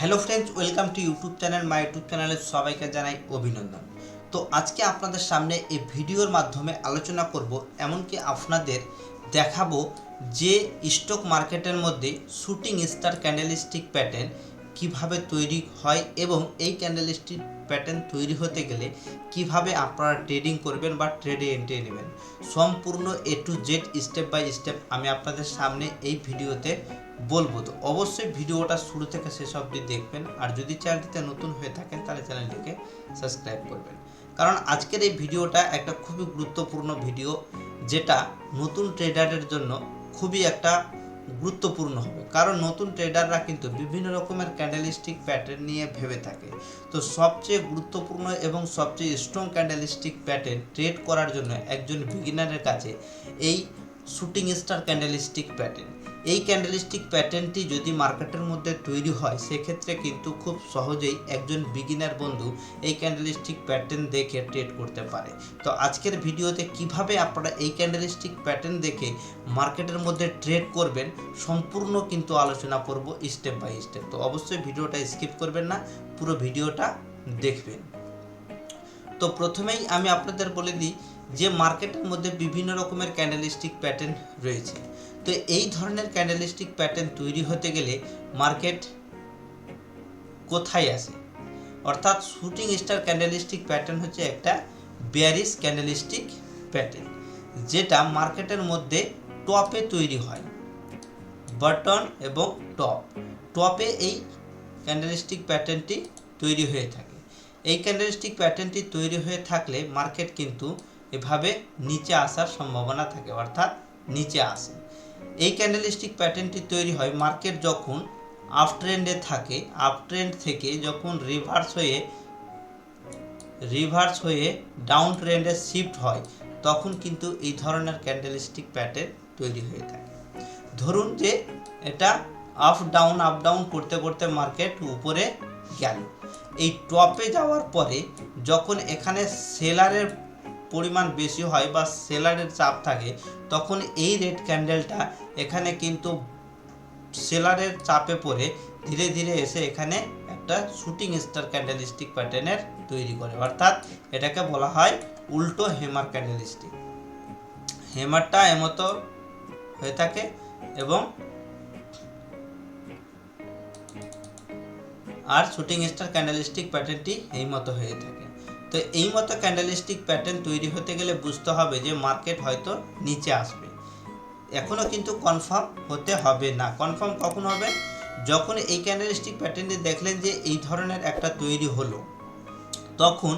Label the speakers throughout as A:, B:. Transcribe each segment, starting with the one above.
A: Hello friends welcome to YouTube channel my YouTube চ্যানেলে সবাইকে জানাই অভিনন্দন। তো আজকে আপনাদের সামনে এই ভিডিওর মাধ্যমে আলোচনা করব, এমনকি আপনাদের দেখাবো যে স্টক মার্কেটের মধ্যে শুটিং স্টার ক্যান্ডেলস্টিক প্যাটার্ন কীভাবে তৈরি হয় এবং এই ক্যান্ডেলস্টিক প্যাটার্ন তৈরি হতে গেলে কীভাবে আপনারা ট্রেডিং করবেন বা ট্রেডে এন্ট্রি নেবেন। সম্পূর্ণ A to Z step by step আমি আপনাদের সামনে এই ভিডিওতে বলব তো। অবশ্যই ভিডিওটা শুরু থেকে শেষ অবধি দেখবেন। আর যদি চ্যানেলটিতে নতুন হয়ে থাকেন, তাহলে চ্যানেলটিকে সাবস্ক্রাইব করবেন। কারণ আজকের এই ভিডিওটা একটা খুবই গুরুত্বপূর্ণ ভিডিও, যেটা নতুন ট্রেডারের জন্য খুবই একটা গুরুত্বপূর্ণ হবে। কারণ নতুন ট্রেডাররা কিন্তু বিভিন্ন রকমের ক্যান্ডেলিস্টিক প্যাটার্ন নিয়ে ভেবে থাকে। তো সবচেয়ে গুরুত্বপূর্ণ এবং সবচেয়ে স্ট্রং ক্যান্ডেলিস্টিক প্যাটার্ন ট্রেড করার জন্য একজন বিগিনারের কাছে এই শুটিং স্টার ক্যান্ডেলিস্টিক প্যাটার্ন এই ক্যান্ডেলিস্টিক প্যাটার্নটি যদি মার্কেটের মধ্যে তৈরি হয়, সেক্ষেত্রে কিন্তু খুব সহজেই একজন বিগিনার বন্ধু এই ক্যান্ডেলিস্টিক প্যাটার্ন দেখে ট্রেড করতে পারে। তো আজকের ভিডিওতে কীভাবে আপনারা এই ক্যান্ডেলিস্টিক প্যাটার্ন দেখে মার্কেটের মধ্যে ট্রেড করবেন, সম্পূর্ণ কিন্তু আলোচনা করব স্টেপ বাই স্টেপ তো অবশ্যই ভিডিওটা স্কিপ করবেন না, পুরো ভিডিওটা দেখবেন। তো প্রথমেই আমি আপনাদের বলে দিই যে মার্কেটের মধ্যে বিভিন্ন রকমের ক্যান্ডেলিস্টিক প্যাটার্ন রয়েছে। তো এই ধরনের ক্যান্ডেলিস্টিক প্যাটার্ন তৈরি হতে গেলে মার্কেট কোথায় আসে অর্থাৎ শুটিং স্টার ক্যান্ডেলিস্টিক প্যাটার্ন হচ্ছে একটা ব্যারিস ক্যান্ডেলিস্টিক প্যাটার্ন যেটা মার্কেটের মধ্যে টপে তৈরি হয়। বটন এবং টপ টপে এই ক্যান্ডেলিস্টিক প্যাটার্নটি তৈরি হয়ে থাকে। এই ক্যান্ডেলস্টিক প্যাটার্নটি তৈরি হয়ে থাকলে মার্কেট কিন্তু এভাবে নিচে আসার সম্ভাবনা থাকে, অর্থাৎ নিচে আসে। এই ক্যান্ডেলস্টিক প্যাটার্নটি তৈরি হয় মার্কেট যখন আপ ট্রেন্ডে থাকে আপ ট্রেন্ড থেকে যখন রিভার্স হয়ে রিভার্স হয়ে ডাউন ট্রেন্ডে শিফট হয়, তখন কিন্তু এই ধরনের ক্যান্ডেলস্টিক প্যাটার্ন তৈরি হয়ে থাকে। ধরুন যে এটা আপ ডাউন আপ ডাউন করতে করতে মার্কেট উপরে গেল। এই টপে যাওয়ার পরে যখন এখানে সেলারের পরিমাণ বেশি হয় বা সেলারের চাপ থাকে, তখন এই রেড ক্যান্ডেলটা এখানে কিন্তু সেলারের চাপে পড়ে, ধীরে ধীরে এসে এখানে একটা শুটিং স্টার ক্যান্ডেলিস্টিক প্যাটার্নের তৈরি করে। অর্থাৎ এটাকে বলা হয় উল্টো হেমার ক্যান্ডেলিস্টিক। হেমারটা এমতো হয়ে থাকে এবং আর শুটিং স্টার ক্যান্ডেলিস্টিক প্যাটার্নটি এই মতো হয়ে থাকে। তো এই মতো ক্যান্ডেলিস্টিক প্যাটার্ন তৈরি হতে গেলে বুঝতে হবে যে মার্কেট হয়তো নিচে আসবে। এখনও কিন্তু কনফার্ম হতে হবে না। কনফার্ম কখন হবে? যখন এই ক্যান্ডেলিস্টিক প্যাটার্নটি দেখলেন যে এই ধরনের একটা তৈরি হলো, তখন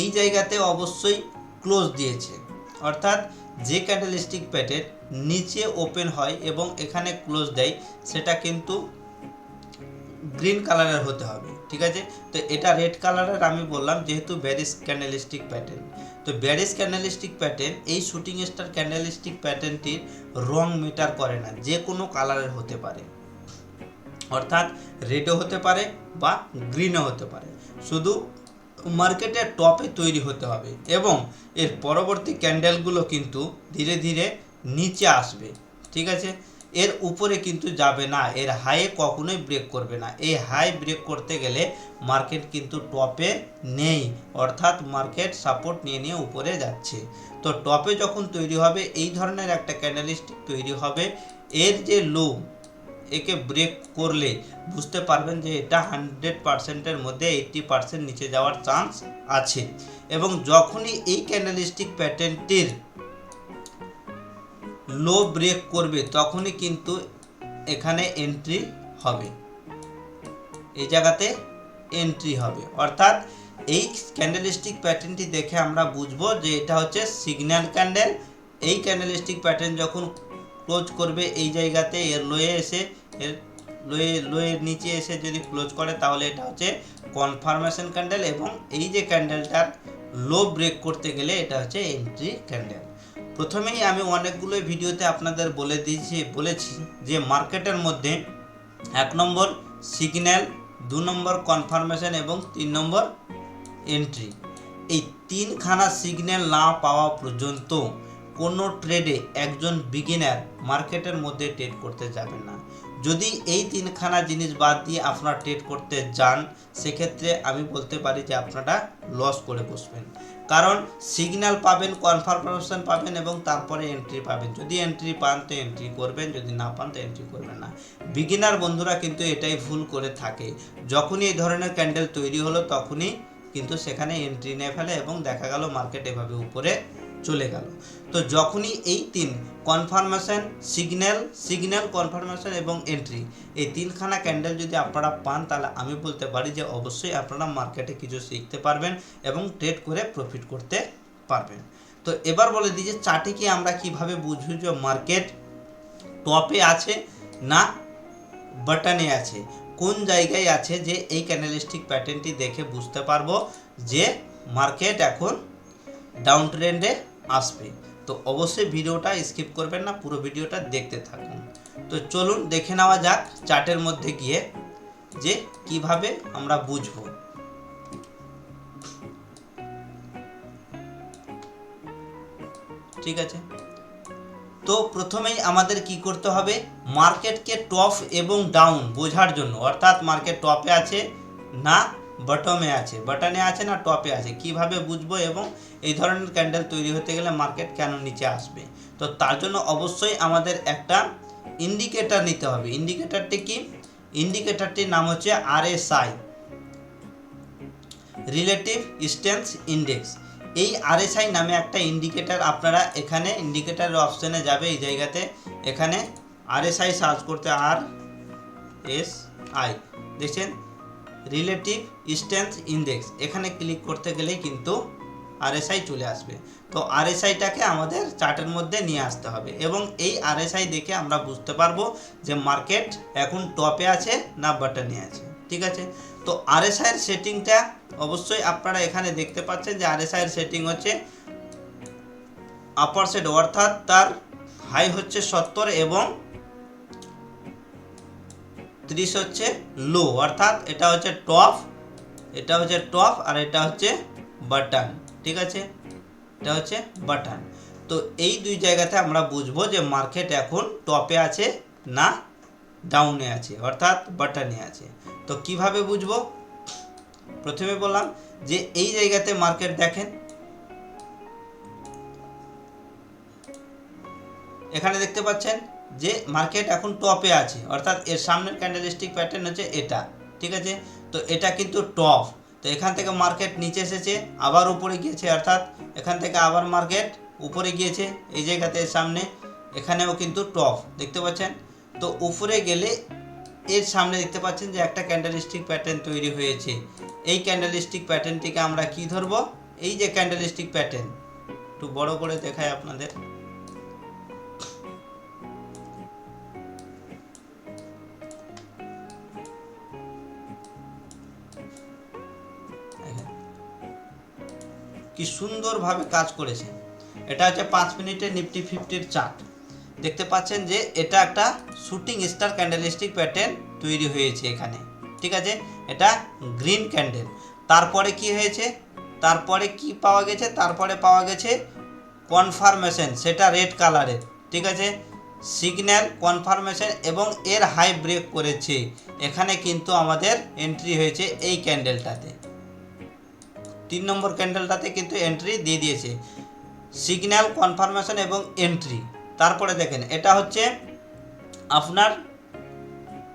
A: এই জায়গাতে অবশ্যই ক্লোজ দিয়েছে। অর্থাৎ যে ক্যান্ডেলিস্টিক প্যাটার্ন নিচে ওপেন হয় এবং এখানে ক্লোজ দেয়, সেটা কিন্তু গ্রিন কালারের হতে হবে, ঠিক আছে? তো এটা রেড কালারের আমি বললাম, যেহেতু ব্যারিস ক্যান্ডেলিস্টিক প্যাটার্ন তো ব্যারিস ক্যান্ডেলিস্টিক প্যাটার্ন এই শুটিং স্টার ক্যান্ডেলিস্টিক প্যাটার্নটির রং মিটার করে না, যে কোনো কালারের হতে পারে। অর্থাৎ রেডও হতে পারে বা গ্রিনও হতে পারে। শুধু মার্কেটের টপে তৈরি হতে হবে এবং এর পরবর্তী ক্যান্ডেলগুলো কিন্তু ধীরে ধীরে নিচে আসবে, ঠিক আছে? এর উপরে কিন্তু যাবে না, এর হাইয়ে কখনোই ব্রেক করবে না। এই হাই ব্রেক করতে গেলে মার্কেট কিন্তু টপে নেই, অর্থাৎ মার্কেট সাপোর্ট নিয়ে নিয়ে উপরে যাচ্ছে। তো টপে যখন তৈরি হবে, এই ধরনের একটা ক্যান্ডেলিস্টিক তৈরি হবে, এর যে লো একে ব্রেক করলে বুঝতে পারবেন যে এটা হান্ড্রেড পার্সেন্টের মধ্যে এইট্টি পার্সেন্ট নিচে যাওয়ার চান্স আছে। এবং যখনই এই ক্যান্ডেলিস্টিক প্যাটার্নটির লো ব্রেক করবে, তখনই কিন্তু এখানে এন্ট্রি হবে। এই জায়গাতে এন্ট্রি হবে। অর্থাৎ এই ক্যান্ডেলিস্টিক প্যাটার্নটি দেখে আমরা বুঝব যে এটা হচ্ছে সিগন্যাল ক্যান্ডেল এই ক্যান্ডেলিস্টিক প্যাটার্ন যখন ক্লোজ করবে এই জায়গাতে, এর লোয়ে এসে, এর লোয়ে লোয়ের নিচে এসে যদি ক্লোজ করে, তাহলে এটা হচ্ছে কনফার্মেশন ক্যান্ডেল এবং এই যে ক্যান্ডেলটার লো ব্রেক করতে গেলে এটা হচ্ছে এন্ট্রি ক্যান্ডেল প্রথমেই আমি অনেকগুলো ভিডিওতে আপনাদের বলে দিয়েছি, বলেছি যে মার্কেটের মধ্যে এক নম্বর সিগন্যাল, দু নম্বর কনফার্মেশন এবং তিন নম্বর এন্ট্রি। এই তিনখানা সিগন্যাল না পাওয়া পর্যন্ত কোনো ট্রেডে একজন বিগিনার মার্কেটের মধ্যে ট্রেড করতে যাবে না। যদি এই তিনখানা জিনিস বাদ দিয়ে আপনারা ট্রেড করতে যান, সেক্ষেত্রে আমি বলতে পারি যে আপনারা লস করে বসবেন। কারণ সিগনাল পাবেন কনফার্মেশন পাবেন এবং তারপরে এন্ট্রি পাবেন। যদি এন্ট্রি পান, তো এন্ট্রি করবেন, যদি না পান, তো এন্ট্রি করবেন না। বিগিনার বন্ধুরা কিন্তু এটাই ভুল করে থাকে। যখনই এই ধরনের ক্যান্ডেল তৈরি হলো, তখনই কিন্তু সেখানে এন্ট্রি নিয়ে ফেলে এবং দেখা গেল মার্কেট এভাবে উপরে চলে গেল। তো যখনই এই তিন কনফার্মেশন সিগন্যাল সিগন্যাল কনফার্মেশন এবং এন্ট্রি এই তিনখানা ক্যান্ডেল যদি আপনারা পান, তাহলে আমি বলতে পারি যে অবশ্যই আপনারা মার্কেটে কিছু শিখতে পারবেন এবং ট্রেড করে প্রফিট করতে পারবেন। তো এবার বলে দিই যে চার্টে কি আমরা কীভাবে বুঝব যে মার্কেট টপে আছে না বাটনে আছে? কোন জায়গায় আছে যে এই ক্যান্ডেলিস্টিক প্যাটার্নটি দেখে বুঝতে পারব যে মার্কেট এখন ডাউন ট্রেন্ডে আসবে। তো অবশ্যই ভিডিওটা স্কিপ করবেন না, পুরো ভিডিওটা দেখতে থাকুন। তো চলুন দেখে নেওয়া যাক চার্টের মধ্যে গিয়ে যে কীভাবে আমরা বুঝব। ঠিক আছে? তো প্রথমেই আমাদের কি করতে হবে? মার্কেটকে টপ এবং ডাউন বোঝার জন্য, অর্থাৎ মার্কেট টপে আছে না বটমে আছে। বটনে আছে না টপে আছে? কীভাবে বুঝব এবং এই ধরনের ক্যান্ডেল তৈরি হতে গেলে মার্কেট কেন নিচে আসবে? তো তার জন্য অবশ্যই আমাদের একটা ইন্ডিকেটর নিতে হবে। ইন্ডিকেটরটি কি? ইন্ডিকেটরটির নাম হচ্ছে আরএসআই রিলেটিভ স্ট্রেংথ ইন্ডেক্স এই আরএসআই নামে একটা ইন্ডিকেটর আপনারা এখানে ইন্ডিকেটরের অপশানে যাবে এই জায়গাতে। এখানে আরএসআই সার্চ করতে আর এস আই দেখছেন? রিলেটিভ স্ট্রেংথ ইন্ডেক্স এখানে ক্লিক করতে গেলেই কিন্তু আরএসআই চলে আসবে। তো আরএসআইটাকে আমাদের চার্টের মধ্যে নিয়ে আসতে হবে এবং এই আরএসআই দেখে আমরা বুঝতে পারব যে মার্কেট এখন টপে আছে না বাটনে আছে। ঠিক আছে? তো আরএসআই এর সেটিংটা অবশ্যই আপনারা এখানে দেখতে পাচ্ছেন যে আরএসআই এর সেটিং হচ্ছে আপার সেট অর্থাৎ তার হাই হচ্ছে সত্তর এবং ত্রিশ হচ্ছে লো, অর্থাৎ এটা হচ্ছে টপ এটা হচ্ছে টপ আর এটা হচ্ছে বাটন ঠিক আছে? এটা হচ্ছে বাটন তো এই দুই জায়গাতে আমরা বুঝব যে মার্কেট এখন টপে আছে না ডাউনে আছে, অর্থাৎ বাটনে আছে। তো কীভাবে বুঝব? প্রথমে বললাম যে এই জায়গাতে মার্কেট দেখেন। এখানে দেখতে পাচ্ছেন যে মার্কেট এখন টপে আছে, অর্থাৎ এর সামনের ক্যান্ডেলিস্টিক প্যাটার্ন হচ্ছে এটা, ঠিক আছে? তো এটা কিন্তু টপ তো এখান থেকে মার্কেট নিচে এসেছে, আবার উপরে গিয়েছে, অর্থাৎ এখান থেকে আবার মার্কেট উপরে গিয়েছে, এই জায়গাতে সামনে, এখানেও কিন্তু টপ দেখতে পাচ্ছেন? তো উপরে গেলে এর সামনে দেখতে পাচ্ছেন যে একটা ক্যান্ডেলিস্টিক প্যাটার্ন তৈরি হয়েছে, এই ক্যান্ডেলিস্টিক প্যাটার্নটিকে আমরা কি ধরবো? এই যে ক্যান্ডেলিস্টিক প্যাটার্ন একটু বড় করে দেখায় আপনাদের। কি সুন্দরভাবে কাজ করেছে এটা হচ্ছে পাঁচ মিনিটের নিফটি ফিফটির চার্ট। দেখতে পাচ্ছেন যে এটা একটা শুটিং স্টার ক্যান্ডেলিস্টিক প্যাটার্ন তৈরি হয়েছে এখানে। ঠিক আছে? এটা গ্রিন ক্যান্ডেল। তারপরে কি হয়েছে? তারপরে কি পাওয়া গেছে? তারপরে পাওয়া গেছে কনফার্মেশন, সেটা রেড কালারের। ঠিক আছে? সিগন্যাল, কনফার্মেশন এবং এর হাই ব্রেক করেছে। এখানে কিন্তু আমাদের এন্ট্রি হয়েছে এই ক্যান্ডেলটাতে। তিন নম্বর ক্যান্ডেলটাতে কিন্তু এন্ট্রি দিয়ে দিয়েছে। সিগন্যাল কনফার্মেশন এবং এন্ট্রি তারপরে দেখেন, এটা হচ্ছে আপনার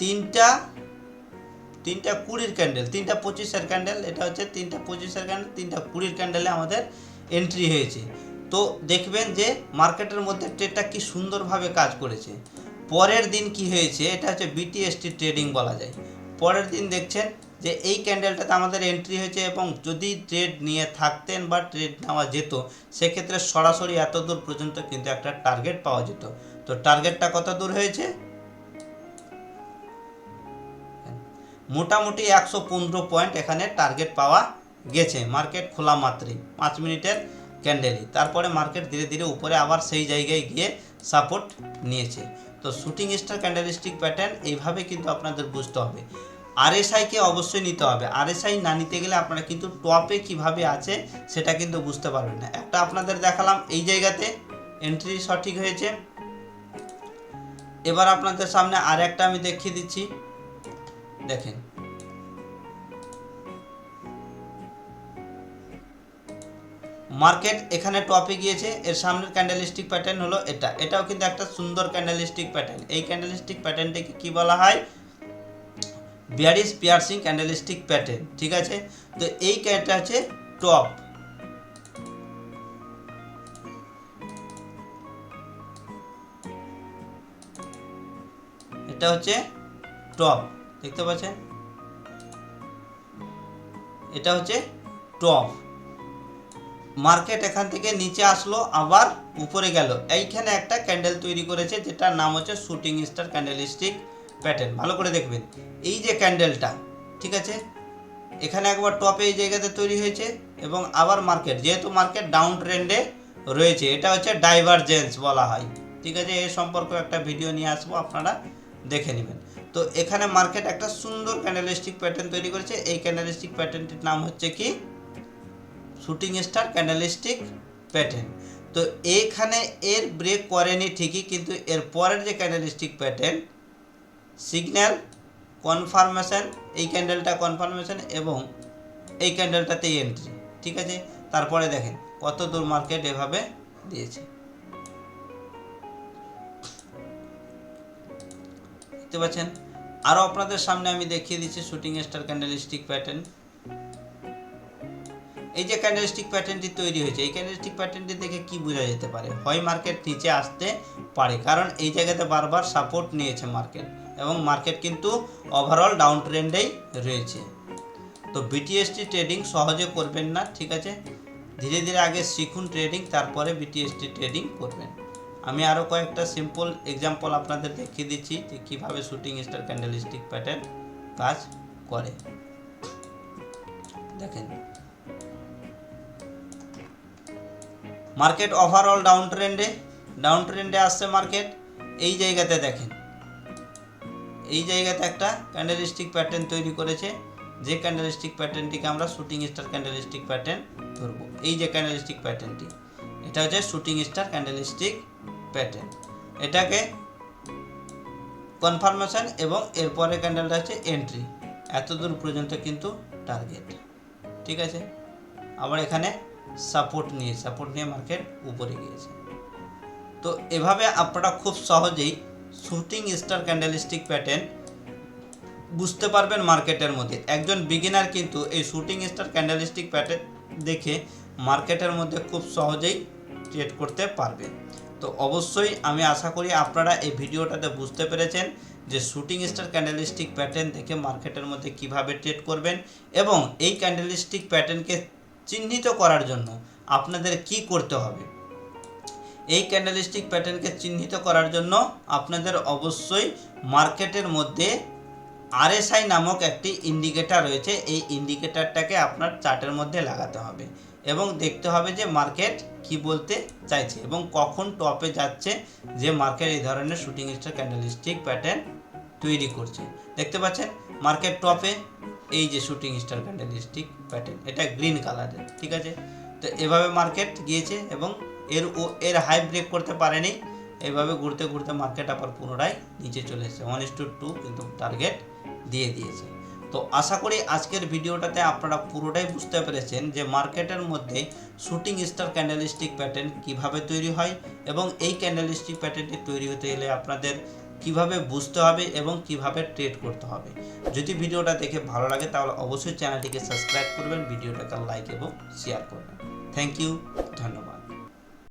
A: তিনটা তিনটা কুড়ির ক্যান্ডেল, তিনটা পঁচিশের ক্যান্ডেল, এটা হচ্ছে তিনটা পঁচিশের ক্যান্ডেল, তিনটা কুড়ির ক্যান্ডেলে আমাদের এন্ট্রি হয়েছে। তো দেখবেন যে মার্কেটের মধ্যে ট্রেডটা কি সুন্দরভাবে কাজ করেছে। পরের দিন কি হয়েছে, এটা হচ্ছে বিটিএসটি ট্রেডিং বলা যায়। পরের দিন দেখছেন যে এই ক্যান্ডেলটাতে আমাদের এন্ট্রি হয়েছে এবং যদি ট্রেড নিয়ে থাকতেন বা ট্রেড নেওয়া যেত, সেক্ষেত্রে সরাসরি এত দূর পর্যন্ত কিন্তু একটা টার্গেট পাওয়া যেত। তো টার্গেটটা কত দূর হয়েছে? মোটামুটি একশো পনেরো পয়েন্ট এখানে টার্গেট পাওয়া গেছে। মার্কেট খোলা মাত্রই, পাঁচ মিনিটের ক্যান্ডেলই তারপরে মার্কেট ধীরে ধীরে উপরে আবার সেই জায়গায় গিয়ে সাপোর্ট নিয়েছে। তো শুটিং স্টার ক্যান্ডেলিস্টিক প্যাটার্ন এইভাবে কিন্তু আপনাদের বুঝতে হবে। আরএসআইকে অবশ্যই নিতে হবে। আরএসআই না নিতে গেলে আপনারা কিন্তু টপে কীভাবে আছে সেটা কিন্তু বুঝতে পারবেন না। একটা আপনাদের দেখালাম, এই জায়গাতে এন্ট্রি সঠিক হয়েছে। এবার আপনাদের সামনে আর একটা আমি দেখিয়ে দিচ্ছি। দেখেন। মার্কেট এখানে টপে গিয়েছে, এর সামনের ক্যান্ডেলিস্টিক প্যাটার্ন হলো এটা। এটাও কিন্তু একটা সুন্দর ক্যান্ডেলিস্টিক প্যাটার্ন এই ক্যান্ডেলিস্টিক প্যাটার্নটাকে কি বলা হয়? বিয়ারিস পিয়ার্সিং ক্যান্ডেলিস্টিক প্যাটার্ন ঠিক আছে? তো এই ক্যাটা আছে টপ এটা হচ্ছে টপ দেখতে পাচ্ছেন? এটা হচ্ছে টপ মার্কেট এখান থেকে নিচে আসলো, আবার উপরে গেল। এইখানে একটা ক্যান্ডেল তৈরি করেছে, যেটার নাম হচ্ছে শুটিং স্টার ক্যান্ডেলিস্টিক প্যাটার্ন ভালো করে দেখবেন। এই যে ক্যান্ডেলটা ঠিক আছে? এখানে একবার টপে এই জায়গাতে তৈরি হয়েছে এবং আবার মার্কেট যেহেতু মার্কেট ডাউন ট্রেন্ডে রয়েছে, এটা হচ্ছে ডাইভারজেন্স বলা হয়। ঠিক আছে? এ সম্পর্কে একটা ভিডিও নিয়ে আসব, আপনারা দেখে নেবেন। তো এখানে মার্কেট একটা সুন্দর ক্যান্ডেলিস্টিক প্যাটার্ন তৈরি করেছে। এই ক্যান্ডেলিস্টিক প্যাটার্নটির নাম হচ্ছে কি? শুটিং স্টার ক্যান্ডেলিস্টিক প্যাটার্ন তো এইখানে এর ব্রেক করেনি ঠিকই, কিন্তু এর পরের যে ক্যান্ডেলিস্টিক প্যাটার্ন সিগন্যাল, কনফার্মেশন, এই ক্যান্ডেলটা কনফার্মেশন এবং এই ক্যান্ডেলটাতে এন্ট্রি ঠিক আছে? তারপরে দেখেন কত দূর মার্কেট এভাবে দিয়েছে। দেখতে পাচ্ছেন? আরও আপনাদের সামনে আমি দেখিয়ে দিচ্ছি শুটিং স্টার ক্যান্ডেলিস্টিক প্যাটার্ন এই যে ক্যান্ডেলস্টিক প্যাটার্নটি তৈরি হয়েছে, এই ক্যান্ডেলস্টিক প্যাটার্নটি দেখে কি বোঝা যেতে পারে? হয় মার্কেট নিচে আসতে পারে, কারণ এই জায়গাতে বারবার সাপোর্ট নিয়েছে মার্কেট এবং মার্কেট কিন্তু ওভারঅল ডাউন ট্রেন্ডেই রয়েছে। তো বিটিএসটি ট্রেডিং সহজে করবেন না, ঠিক আছে? ধীরে ধীরে আগে শিখুন ট্রেডিং তারপরে বিটিএসটি ট্রেডিং করবেন। আমি আরও কয়েকটা সিম্পল এক্সাম্পল আপনাদের দেখিয়ে দিচ্ছি যে কীভাবে শুটিং স্টার ক্যান্ডেলস্টিক প্যাটার্ন কাজ করে। দেখেন। মার্কেট ওভারঅল ডাউন ট্রেন্ডে ডাউন ট্রেন্ডে আসছে মার্কেট, এই জায়গাতে দেখেন। এই জায়গাতে একটা ক্যান্ডেলিস্টিক প্যাটার্ন তৈরি করেছে। যে ক্যান্ডেলিস্টিক প্যাটার্নটিকে আমরা শুটিং স্টার ক্যান্ডেলিস্টিক প্যাটার্ন ধরবো। এই যে ক্যান্ডেলিস্টিক প্যাটার্নটি এটা হচ্ছে শুটিং স্টার ক্যান্ডেলিস্টিক প্যাটার্ন এটাকে কনফার্মেশন এবং এরপরে ক্যান্ডেলটা হচ্ছে এন্ট্রি এত দূর পর্যন্ত কিন্তু টার্গেট ঠিক আছে? আবার এখানে সাপোর্ট নিয়ে সাপোর্ট নিয়ে মার্কেট উপরে গিয়েছে। তো এভাবে আপনারা খুব সহজেই শুটিং স্টার ক্যান্ডেলিস্টিক প্যাটার্ন বুঝতে পারবেন মার্কেটের মধ্যে। একজন বিগিনার কিন্তু এই শুটিং স্টার ক্যান্ডেলিস্টিক প্যাটার্ন দেখে মার্কেটের মধ্যে খুব সহজেই ট্রেড করতে পারবে। তো অবশ্যই আমি আশা করি আপনারা এই ভিডিওটাতে বুঝতে পেরেছেন যে শুটিং স্টার ক্যান্ডেলিস্টিক প্যাটার্ন দেখে মার্কেটের মধ্যে কীভাবে ট্রেড করবেন এবং এই ক্যান্ডেলিস্টিক প্যাটার্নকে চিহ্নিত করার জন্য আপনাদের কি করতে হবে। এই ক্যান্ডেলিস্টিক প্যাটার্নকে চিহ্নিত করার জন্য আপনাদের অবশ্যই মার্কেটের মধ্যে আরএসআই নামক একটি ইন্ডিকেটার রয়েছে। এই ইন্ডিকেটারটাকে আপনার চার্টের মধ্যে লাগাতে হবে এবং দেখতে হবে যে মার্কেট কি বলতে চাইছে এবং কখন টপে যাচ্ছে যে মার্কেট এই ধরনের শুটিং স্টার ক্যান্ডেলিস্টিক প্যাটার্ন তৈরি করছে। দেখতে পাচ্ছেন? মার্কেট টপে এই যে শুটিং স্টার ক্যান্ডেলিস্টিক প্যাটার্ন এটা গ্রিন কালারের ঠিক আছে? তো এভাবে মার্কেট গিয়েছে এবং এর ও এর হাই ব্রেক করতে পারেনি। এইভাবে ঘুরতে ঘুরতে মার্কেট আবার পুনরায় নিচে চলে এসেছে। ওয়ান টু টু কিন্তু টার্গেট দিয়ে দিয়েছে। তো আশা করি আজকের ভিডিওটাতে আপনারা পুরোটাই বুঝতে পেরেছেন যে মার্কেটের মধ্যে শুটিং স্টার ক্যান্ডেলিস্টিক প্যাটার্ন কীভাবে তৈরি হয় এবং এই ক্যান্ডেলিস্টিক প্যাটার্নটি তৈরি হতে গেলে আপনাদের কীভাবে বুঝতে হবে এবং কীভাবে ট্রেড করতে হবে। যদি ভিডিওটা দেখে ভালো লাগে তাহলে অবশ্যই চ্যানেলটিকে সাবস্ক্রাইব করবেন, ভিডিওটাকে লাইক এবং শেয়ার করবেন। Thank you